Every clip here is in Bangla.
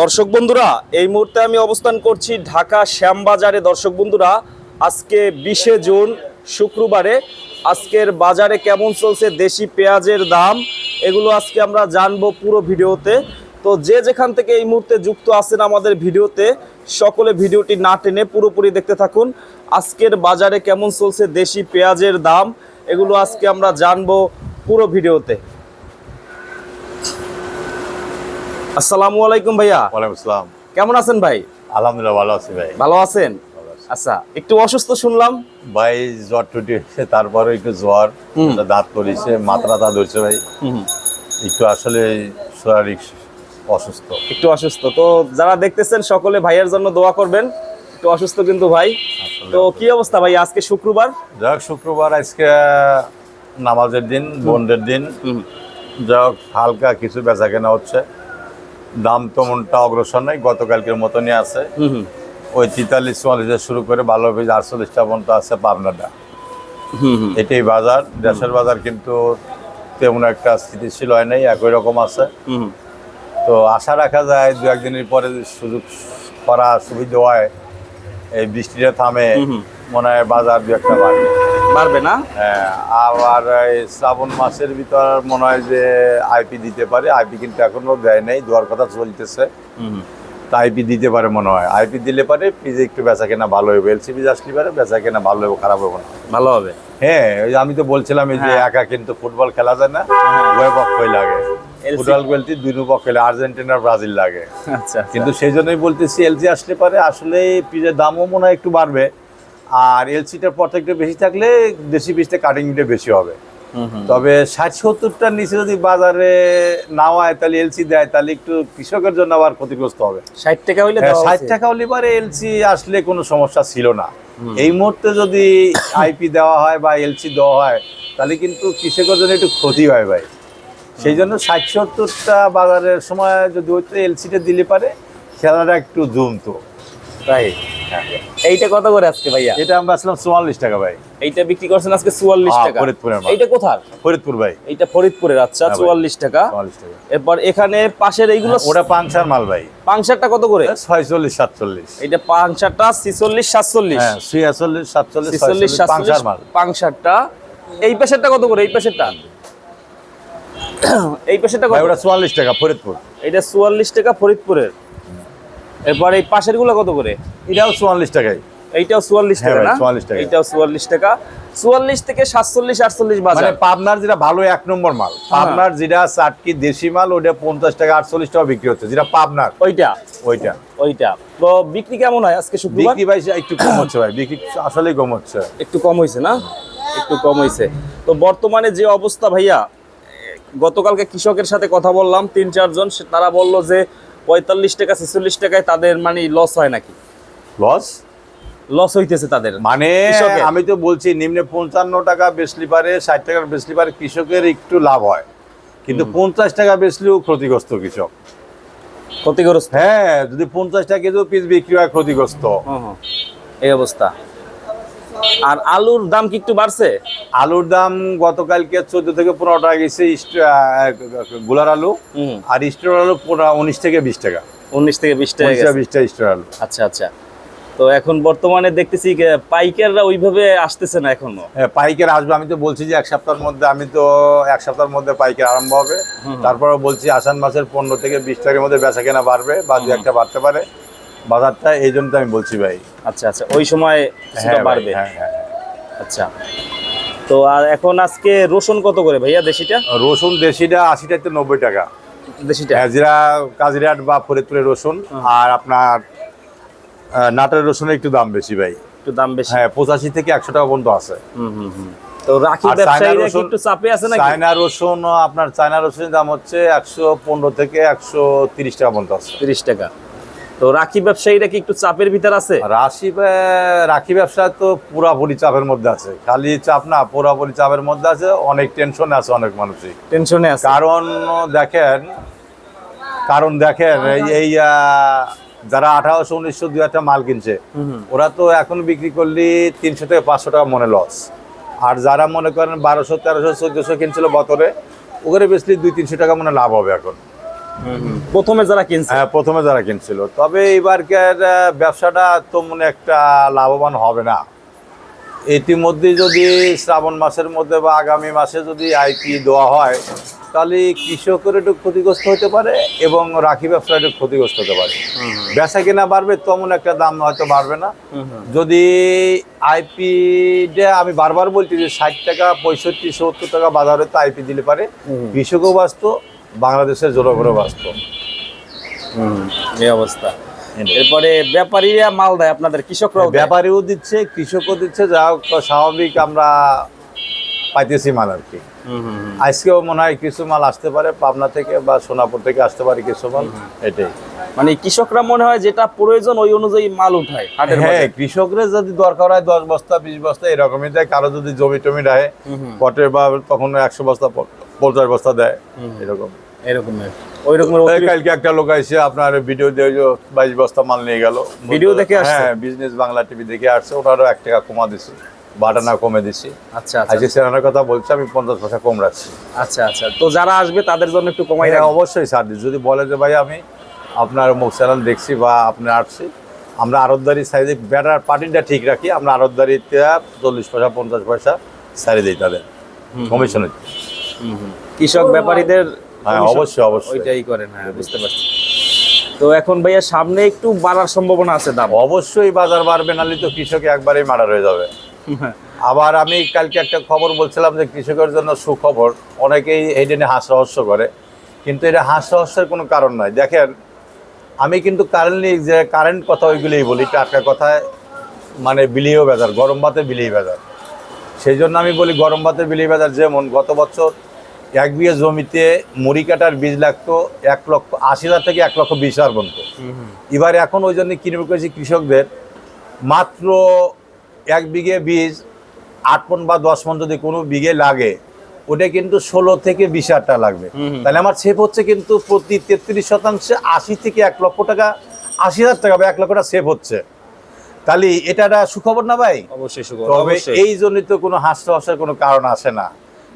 দর্শক বন্ধুরা, এই মুহূর্তে আমি অবস্থান করছি ঢাকা শ্যামবাজারে। দর্শক বন্ধুরা, আজকে বিশে জুন, শুক্রবারে আজকের বাজারে কেমন চলছে, দেশি পেঁয়াজের দাম, এগুলো আজকে আমরা জানব পুরো ভিডিওতে। তো যে যেখান থেকে এই মুহূর্তে যুক্ত আছেন আমাদের ভিডিওতে, সকলে ভিডিওটি না টেনে পুরোপুরি দেখতে থাকুন। আজকের বাজারে কেমন চলছে, দেশি পেঁয়াজের দাম, এগুলো আজকে আমরা জানব পুরো ভিডিওতে। আসসালামু আলাইকুম ভাইয়া। ওয়ালাইকুম আসসালাম। কেমন আছেন ভাই? আলহামদুলিল্লাহ ভালো আছি ভাই। ভালো আছেন? আচ্ছা একটু অসুস্থ শুনলাম। ভাই জ্বর টুটি হয়েছে তারপরে একটু জ্বর দাঁত করেছে মাথা দাঁত হয়েছে ভাই। একটু আসলে শারীরিক অসুস্থ। একটু অসুস্থ। তো যারা দেখতেছেন সকলে ভাইয়ের জন্য দোয়া করবেন। একটু অসুস্থ কিন্তু ভাই। তো কি অবস্থা ভাই আজকে শুক্রবার? যাক শুক্রবার আজকে নামাজের দিন বন্ডের দিন। যাক হালকা কিছু বেচা কেনা হচ্ছে। দাম তেমনটা অগ্রসর নাই গতকালকের মতনই আছে। ওই তেতাল্লিশ চুয়াল্লিশে শুরু করে ভালো বীজ আটচল্লিশটা পর্যন্ত আছে পাবনাটা। এটাই বাজার দেশের বাজার কিন্তু তেমন একটা স্থিতিশীল হয় নাই একই রকম আছে। তো আশা রাখা যায় দু একদিনের পরে সুযোগ করা সুবিধা হয় এই বৃষ্টিটা থামে মনে হয় বাজার দু একটা বাড়বে। পারবে না? হ্যাঁ, আবার এই শ্রাবণ মাসের ভিতর মনে হয় যে আইপি দিতে পারে আইপি কিন্তু এখনও দেয় নাই দেওয়ার কথা চলতেছে। তা আইপি দিতে পারে মনে হয়। আইপি দিলে পারে পিজে একটু বেচা কেনা ভালো হবে। এলসি পিজ আসলে পারে বেচা কেনা ভালো হবে খারাপ হবে না। ভালো হবে। হ্যাঁ ওই যে আমি তো বলছিলাম এই যে হ্যাঁ। একা কিন্তু ফুটবল খেলা যায় না উভয় পক্ষই লাগে। ফুটবল খেলতে দুই পক্ষে আর্জেন্টিনা ব্রাজিল লাগে। আচ্ছা কিন্তু সেই জন্যই বলতেছি এলসি আসলে পারে আসলে পিজের দামও মনে হয় একটু বাড়বে। আর এলসিটার পরটা একটু বেশি থাকলে দেশি পিসটা কাটিংটা বেশি হবে। তবে ষাট সত্তরটার নিচে যদি বাজারে না হয় তাহলে এলসি দেয় তাহলে একটু কৃষকের জন্য আবার ক্ষতিগ্রস্ত হবে। ষাট টাকা হইলে হ্যাঁ, ষাট টাকা হলে পরে এলসি আসলে কোনো সমস্যা ছিল না। এই মুহূর্তে যদি আইপি দেওয়া হয় বা এলসি দেওয়া হয় তাহলে কিন্তু কৃষকের জন্য একটু ক্ষতি হয় ভাই। সেই জন্য ষাট সত্তরটা বাজারের সময় যদি হইতো এলসিটা দিলে পারে খেলাটা একটু জমতো তাই এইটা কত করে আজকে ভাইয়া? এটা আমরা আসলাম চুয়াল্লিশ টাকা ভাই। এইটা বিক্রি করছেন আজকে চুয়াল্লিশ হ্যাঁ, টাকা। ফরিদপুরের এইটা কোথার? ফরিদপুর ভাই। এইটা ফরিদপুরের আচ্ছা হ্যাঁ চুয়াল্লিশ টাকা। টাকা। এরপর এখানে পাশের এইগুলো ওটা পাংশার মাল ভাই। পাংশারটা কত করে? ছয়চল্লিশ সাতচল্লিশ। এইটা পাংশারটা ছিচল্লিশ সাতচল্লিশ। হ্যাঁ ছিয়াচল্লিশ সাতচল্লিশ ছিচল্লিশ পাংশার মাল। পাংশারটা এই পেশারটা কত করে? এই পেশারটা? এই পেশারটা ভাই কত ওটা চুয়াল্লিশ টাকা ফরিদপুর। এটা চুয়াল্লিশ টাকা ফরিদপুরের। এরপর এই পাশেরগুলো কত করে? এটাও চুয়াল্লিশ টাকাই এইটাও চুয়াল্লিশ হ্যাঁ টাকা না? টাকা। এইটাও চুয়াল্লিশ টাকা। চুয়াল্লিশ থেকে সাতচল্লিশ আটচল্লিশ মানে বাজার পাবনার যেটা ভালো এক নম্বর মাল পাবনার যেটা চাটকি দেশি মাল ওটা পঞ্চাশ টাকা আটচল্লিশ টাকা বিক্রি হচ্ছে যেটা পাবনার। ওইটা? ওইটা। ওইটা। তো বিক্রি কেমন হয় আজকে শুক্রবার? বিক্রি ভাই একটু কম হচ্ছে ভাই বিক্রি আসলেই কম হচ্ছে। একটু কম হয়েছে না? একটু কম হয়েছে তো বর্তমানে যে অবস্থা ভাইয়া গতকালকে কৃষকের সাথে কথা বললাম তিন চারজন তারা বলল যে পঁয়তাল্লিশ টাকা ছেচল্লিশ টাকায় তাদের মানে লস হয় নাকি? লস লস হইতেছে তাদের। মানে। আমি তো বলছি নিম্নে পঞ্চান্ন টাকা বেচলি পারে ষাট টাকার বেচলি পারে কৃষকের একটু লাভ হয়। কিন্তু পঞ্চাশ টাকা বেচলেও ক্ষতিগ্রস্ত কৃষক। ক্ষতিগ্রস্ত? হ্যাঁ যদি পঞ্চাশ টাকা কেজিও পিস বিক্রি হয় ক্ষতিগ্রস্ত। এই অবস্থা। আর আলুর দাম কি একটু বাড়ছে? আলুর দাম গতকালকে চোদ্দ থেকে পনেরো টাকা গেছে গোলার আলু। আর স্টোর আলু পনেরো উনিশ থেকে বিশ টাকা। উনিশ থেকে বিশ টাকা বিশ টাকা স্টোর আলু। আচ্ছা আচ্ছা। তো এখন বর্তমানে দেখতেছি পাইকাররা ওইভাবে আসতেছে না এখনও? হ্যাঁ, পাইকার আসবে আমি তো বলছি যে এক সপ্তাহের মধ্যে আমি তো এক সপ্তাহের মধ্যে পাইকার আরম্ভ হবে। তারপরে বলছি আষাঢ় মাসের পনেরো থেকে বিশ তারিখের মধ্যে বেচা কেনা বাড়বে বা দু একটা বাড়তে পারে। বাজারটা এই জন্য আমি বলছি ভাই। আচ্ছা আচ্ছা। ওই সময় কিছুটা হ্যাঁ বাড়বে? হ্যাঁ হ্যাঁ। আচ্ছা। তো আর এখন আজকে রসুন কত করে ভাইয়া দেশিটা? রসুন দেশিটা আশিটাতে নব্বই টাকা। দেশিটা? হাজিরা কাজিরাট বা ফরিদপুরের রসুন আর আপনার আহ, নাটোরের রসুনের একটু দাম বেশি ভাই। একটু দাম বেশি? হ্যাঁ পঁচাশি থেকে একশো টাকা পর্যন্ত আছে। হুম হুম হুম। তো রাখি ব্যবসায়ীরা একটু চাপে আছে নাকি? চায়না রসুন আপনার চায়না রসুনের দাম হচ্ছে একশো পনেরো থেকে একশো তিরিশ টাকা পর্যন্ত আছে। তিরিশ টাকা। তো রাখি ব্যবসায়ীরা কি একটু চাপের ভিতর আছে? রাশি রাখি ব্যবসা তো পুরাপুরি চাপের মধ্যে আছে। খালি চাপ না পুরাপুরি চাপের মধ্যে আছে অনেক টেনশনে আছে অনেক মানুষই। টেনশনে আছে। কারণ দেখেন কারণ দেখেন এই- যারা আঠারোশো উনিশশো দুই একটা মাল কিনছে। ওরা তো এখন বিক্রি করলে তিনশো থেকে পাঁচশো টাকা মনে লস আর যারা মনে করেন বারোশো তেরোশো চোদ্দশো কিনছিল বতরে ওখানে বেশি দুই তিনশো টাকা মনে লাভ হবে এখন। প্রথমে যারা কিনছে। হ্যাঁ প্রথমে যারা কিনছিল। তবে এইবারকার আহ, ব্যবসাটা তেমন একটা লাভবান হবে না। ইতিমধ্যে যদি শ্রাবণ মাসের মধ্যে বা আগামী মাসে যদি আইপি দেওয়া হয় তাহলে কৃষকের একটু ক্ষতিগ্রস্ত হতে পারে এবং রাখি ব্যবসা একটু ক্ষতিগ্রস্ত হতে পারে। বেচা কেনা বাড়বে তেমন একটা দাম হয়তো বাড়বে না। যদি আইপি আমি বারবার বলছি যে ষাট টাকা পঁয়ষট্টি সত্তর টাকা বাজারে তো আইপি দিলে পারে। কৃষকও বাঁচত বাংলাদেশের জনগণও বাঁচত এই অবস্থা। এরপরে ব্যাপারীরা মাল দেয় আপনাদের কৃষকরাও দেয়? ব্যাপারীও দিচ্ছে কৃষকও দিচ্ছে যা হোক স্বাভাবিক আমরা পাইতেছি মাল আর কি। হুম, হুম, হুম। আজকেও মনে হয় কিছু মাল আসতে পারে পাবনা থেকে বা সোনাপুর থেকে আসতে পারে কিছু মাল এটাই। মানে কৃষকরা মনে হয় যেটা প্রয়োজন ওই অনুযায়ী মাল উঠায় হ্যাঁ কৃষকরা যদি দরকার হয় দশ বস্তা বিশ বস্তা এরকমই দেয়। কারও যদি জমি টমি রাখে পটে বা তখন একশো বস্তা পঞ্চাশ বস্তা দেয় এরকম। এরকমের ওই রকমের কালকে একটা লোক এসে আপনার ভিডিও দিয়ে বাইশ বস্তা মাল নিয়ে গেল। ভিডিও দেখে আসছে? হ্যাঁ বিজনেস বাংলা টিভি দেখে আসছে ওনারও এক টাকা কমা দিছি বাটা না কমে দিছি। আচ্ছা আচ্ছা। আজকে সেরানোর কথা বলছি আমি পঞ্চাশ পয়সা কম রাখছি। আচ্ছা আচ্ছা। তো যারা আসবে তাদের জন্য একটু কমাই হ্যাঁ, অবশ্যই ছাড় দিচ্ছি। যদি বলে যে ভাই আমি আপনার মুখ চ্যানেল দেখছি বা আপনি আসছি আমরা আরতদারি সাইজে ব্যাটার পার্টিটা ঠিক রাখি আমরা আরতদারিতে চল্লিশ পয়সা পঞ্চাশ পয়সা সারি দিই তাদের। কমিশনে হুম, হুম। কৃষক ব্যাপারীদের হ্যাঁ অবশ্যই অবশ্যই। ওইটাই করেন হ্যাঁ বুঝতে পারছি। তো এখন ভাইয়া সামনে একটু বাড়ার সম্ভাবনা আছে দাম। অবশ্যই বাজার বাড়বে নাহলে তো কৃষক একবারেই মার্ডার হয়ে যাবে। আবার আমি কালকে একটা খবর বলছিলাম যে কৃষকের জন্য সুখবর অনেকেই এই নিয়ে হাস রহস্য করে কিন্তু এটা হাস রহস্যের কোনো কারণ নাই দেখেন আমি কিন্তু কারেন্টলি যে কারেন্ট কথা ওইগুলোই বলি টাটকা কথায় মানে বিলিও বাজার গরম ভাতে বিলিয়ে বাজার। সেই জন্য আমি বলি গরম ভাতে বিলিয়ে বাজার যেমন গত বছর এক বিঘে জমিতে মুড়ি কাটার বীজ লাগতো এক লক্ষ আশি হাজার থেকে এক লক্ষ বিশ হাজার পর্যন্ত। এবার এখন ওই জন্য কিনে করেছি কৃষকদের। মাত্র এক বিঘে বীজ আট মন বা দশ মন যদি কোনো বিঘে লাগে ওটা কিন্তু ষোলো থেকে বিশ হাজার লাগবে। তাহলে আমার সেভ হচ্ছে কিন্তু প্রতি তেত্রিশ শতাংশে আশি থেকে এক লক্ষ টাকা আশি হাজার টাকা বা এক লক্ষ টাকা সেভ হচ্ছে। তাহলে এটা একটা সুখবর না ভাই? অবশ্যই তবে এই জন্যই তো কোনো হাস্য হাসার কোনো কারণ আসে না।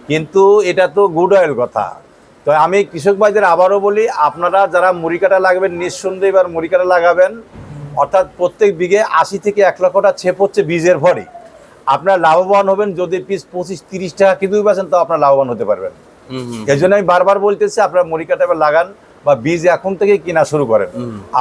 কিন্তু এটা তো গুড অয়েল কথা। তো আমি কৃষক ভাইদের আবারও বলি আপনারা যারা মুড়ি কাটা লাগবেন নিঃসন্দেহে এবার মুড়ি কাটা লাগাবেন। অর্থাৎ প্রত্যেক বিঘে আশি থেকে এক লক্ষটা ছেপ হচ্ছে বীজের ভরে। আপনার লাভবান হবেন যদি পিস পঁচিশ তিরিশ টাকা কিনতেই পারছেন তো আপনার লাভবান হতে পারবেন। এই জন্য আমি বারবার বলতেছি আপনারা মুড়ি কাটা এবার লাগান বা বীজ এখন থেকে কিনা শুরু করেন।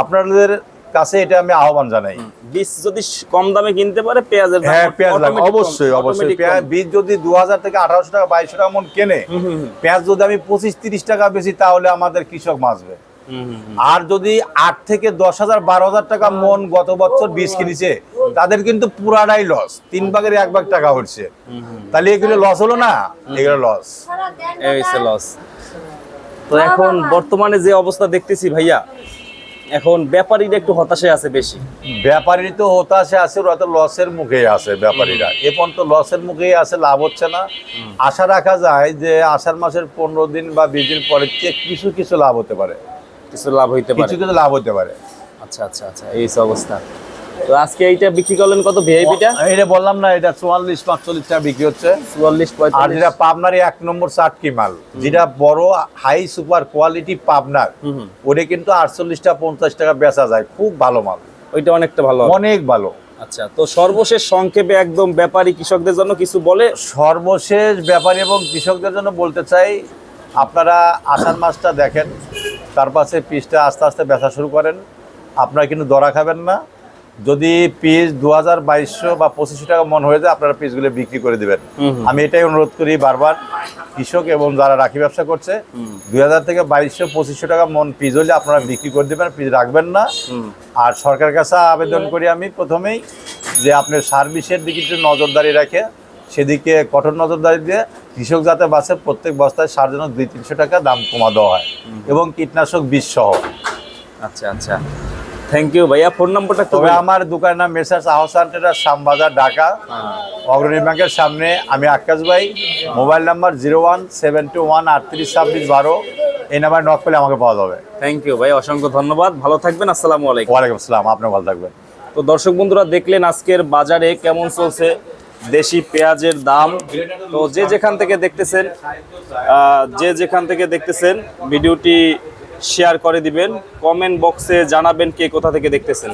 আপনাদের কাছে এটা আমি আহ্বান জানাই। বীজ যদি কম দামে কিনতে পারে পেঁয়াজের দাম হ্যাঁ পেঁয়াজ লাগবে। অবশ্যই অবশ্যই। পেঁয়াজ বীজ যদি দু হাজার থেকে আঠারোশো টাকা বাইশশো টাকা মন কেনে। পেঁয়াজ যদি আমি পঁচিশ তিরিশ টাকা বেশি তাহলে আমাদের কৃষক বাঁচবে। আর যদি আট থেকে দশ হাজার বারো হাজার টাকা মন গত বছর বীজ কিনেছে তাদের কিন্তু পুরাটাই লস তিন ভাগের এক ভাগ টাকা হচ্ছে। তাহলে এগুলো লস হলো না? এগুলো লস লস তো এখন বর্তমানে যে অবস্থা দেখতেছি ভাইয়া এখন ব্যাপারীরা একটু হতাশে আছে বেশি। ব্যাপারী তো হতাশে আছে ওরা তো লসের মুখেই আছে ব্যাপারীরা। এ পর্যন্ত লসের মুখেই আছে লাভ হচ্ছে না। আশা রাখা যায় যে আষাঢ় মাসের পনেরো দিন বা বিশ দিন পরের চেয়ে কিছু কিছু লাভ হতে পারে। কিছু লাভ হইতে পারে। কিছু কিছু লাভ হতে পারে। আচ্ছা আচ্ছা আচ্ছা এই সব অবস্থা। তো আজকে এইটা বিক্রি করলেন কত ভিআইপিটা এটা বললাম না এটা চুয়াল্লিশ পাঁচচল্লিশ টাকা বিক্রি হচ্ছে। চুয়াল্লিশ আর যেটা পাবনার এক নম্বর চাটকি মাল যেটা বড় হাই সুপার কোয়ালিটি পাবনার। ওটা কিন্তু আটচল্লিশ টাকা পঞ্চাশ টাকা বেচা যায়। খুব ভালো মাল। ওইটা অনেকটা ভালো অনেক ভালো। আচ্ছা তো সর্বশেষ সংক্ষেপে একদম ব্যাপারী কৃষকদের জন্য কিছু বলে? সর্বশেষ ব্যাপারী এবং কৃষকদের জন্য বলতে চাই আপনারা আষাঢ় মাসটা দেখেন তার পাশে পিসটা আস্তে আস্তে বেচা শুরু করেন। আপনারা কিন্তু দরা খাবেন না। যদি পিস দু হাজার বাইশশো বা পঁচিশশো টাকা মন হয়ে যায় আপনারা পিসগুলো বিক্রি করে দিবেন। আমি এটাই অনুরোধ করি বারবার কৃষক এবং যারা রাখি ব্যবসা করছে দুই হাজার থেকে বাইশশো পঁচিশশো টাকা মন পিস হলে আপনারা বিক্রি করে দেবেন পিস রাখবেন না। আর সরকার কাছে আবেদন করি আমি প্রথমেই যে আপনার সার্ভিসের দিকে একটু নজরদারি রাখে সেদিকে কঠোর নজরদারি দিয়ে কৃষক যাতে বাসে প্রত্যেক বস্তায় সার জন্য দুই তিনশো টাকা দাম কমা দেওয়া হয় এবং কীটনাশক বিষ সহ। আচ্ছা আচ্ছা। থ্যাংক ইউ ভাইয়া। ফোন নাম্বারটা তবে আমার দোকানের নাম মেসার্স আহসান ট্রেডার শ্যামবাজার ঢাকা। অগ্রণী ব্যাংকের সামনে আমি আকাশ ভাই। Mobile number zero one seven two one আটত্রিশ ছাব্বিশ বারো। এই নাম্বার নক পেলে আমাকে পাওয়া যাবে। থ্যাংক ইউ ভাই অসংখ্য ধন্যবাদ। ভালো থাকবেন। আসসালামু আলাইকুম। ওয়ালাইকুম আসসালাম। আপনি ভালো থাকবেন। তো দর্শক বন্ধুরা দেখলেন আজকের বাজারে কেমন চলছে দেশি পেঁয়াজের দাম। তো যে যেখান থেকে দেখতেছেন যে যেখান থেকে দেখতেছেন ভিডিওটি শেয়ার করে দিবেন। কমেন্ট বক্সে জানাবেন কে কোথা থেকে দেখতেছেন।